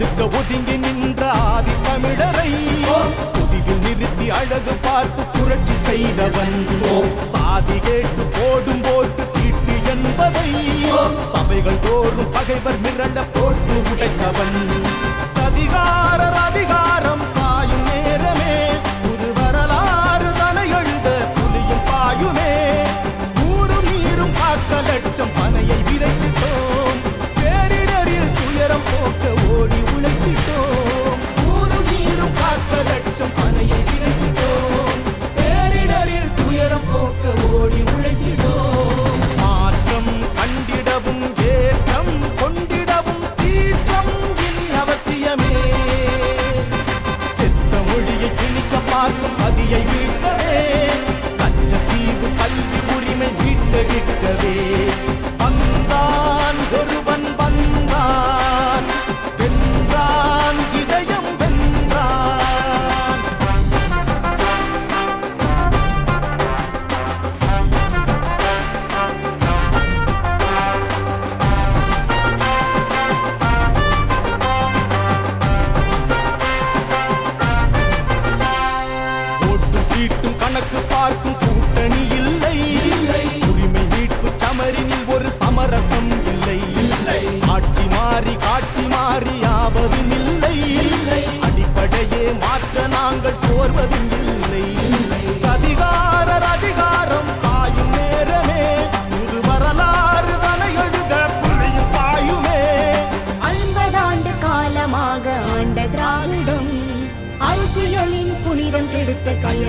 ஒதுக்க ஒதுங்கி நின்ற ஆதி தமிழரை புதிவில் நிறுத்தி அழகு பார்த்து புரட்சி செய்தவன். சாதி கேட்டு போடும் போட்டு தீட்டு என்பதை சபைகள் தோறும் பகைவர் மிரள போட்டு உடைத்தவன். பார்க்கும் சதியை மீட்கவே கச்சத்தீவு கல்வி உரிமை மீட்டெடுக்கவே. மாறி காட்சி மாறி ஆவதும் இல்லை. அடிப்படையே மாற்ற நாங்கள் சோர்வதும் இல்லை. சதிகாரர் அதிகாரம் சாயும் நேரமே. புது வரலாறு தனையெழுத புள்ளியில் பாயுமே. ஐம்பதாண்டு காலமாக ஆண்ட திராவிடம் அரசியலின் புனிதம் கெடுத்த கய